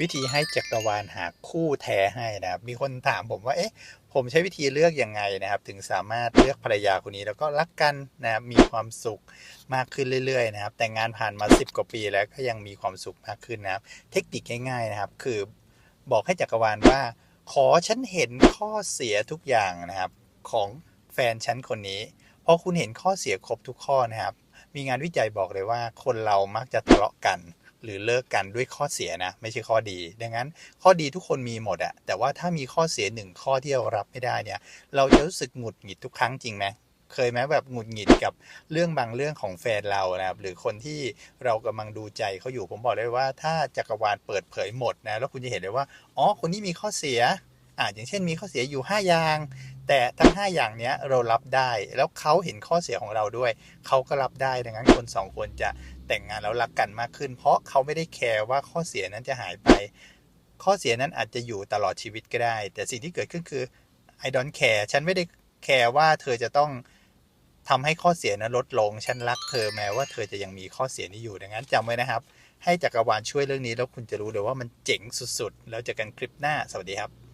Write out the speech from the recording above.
วิธีให้จักรวาลหาคู่แท้ให้นะครับ มีคนถามผมว่า เอ๊ะ ผมใช้วิธีเลือกยังไงนะครับ ถึงสามารถเลือกภรรยาคนนี้แล้วก็รักกันนะครับ มีความสุขมากขึ้นเรื่อยๆนะครับ แต่งงานผ่านมา 10 กว่าปีแล้วก็ยังมีความสุขมากขึ้นนะครับ เทคนิคง่ายๆนะครับ คือบอกให้จักรวาลว่า ขอฉันเห็นข้อเสียทุกอย่างนะครับ ของแฟนฉันคนนี้พอคุณเห็นข้อเสียครบทุกข้อนะครับ มีงานวิจัยบอกเลยว่าคนเรามักจะทะเลาะกัน หรือเลิกกันด้วยข้อเสียนะ ไม่ใช่ข้อดี ดังนั้นข้อดีทุกคนมีหมดอะแต่ว่าถ้ามีข้อเสียหนึ่งข้อที่เรารับไม่ได้เนี่ย เราจะรู้สึกหงุดหงิดทุกครั้งจริงไหมเคยไหมแบบหงุดหงิดกับเรื่องบางเรื่องของแฟนเรานะครับหรือคนที่เรากำลังดูใจเขาอยู่ผมบอกเลยว่า ถ้าจักรวาลเปิดเผยหมดนะแล้วคุณจะเห็นเลยว่าอ๋อคนนี้มีข้อเสียอ่าอย่างเช่นมีข้อเสียอยู่ 5 อย่าง แต่ทั้ง 5 อย่างเนี้ยเรารับได้แล้วเขาเห็นข้อเสียของเราด้วย เขาก็รับได้ดังนั้นคนสองคนจะแต่งงานแล้วรักกันมากขึ้น เพราะเขาไม่ได้แคร์ว่าข้อเสียนั้นจะหายไป ข้อเสียนั้นอาจจะอยู่ตลอดชีวิตก็ได้ แต่สิ่งที่เกิดขึ้นคือ I don't care ฉันไม่ได้แคร์ว่าเธอจะต้องทำให้ข้อเสียนั้นลดลง ฉันรักเธอแม้ว่าเธอจะยังมีข้อเสียนี้อยู่ดังนั้นจำไว้นะครับ ให้จักรวาลช่วยเรื่องนี้แล้วคุณจะรู้เลยว่ามันเจ๋งสุดๆ แล้วเจอกันคลิปหน้า สวัสดีครับ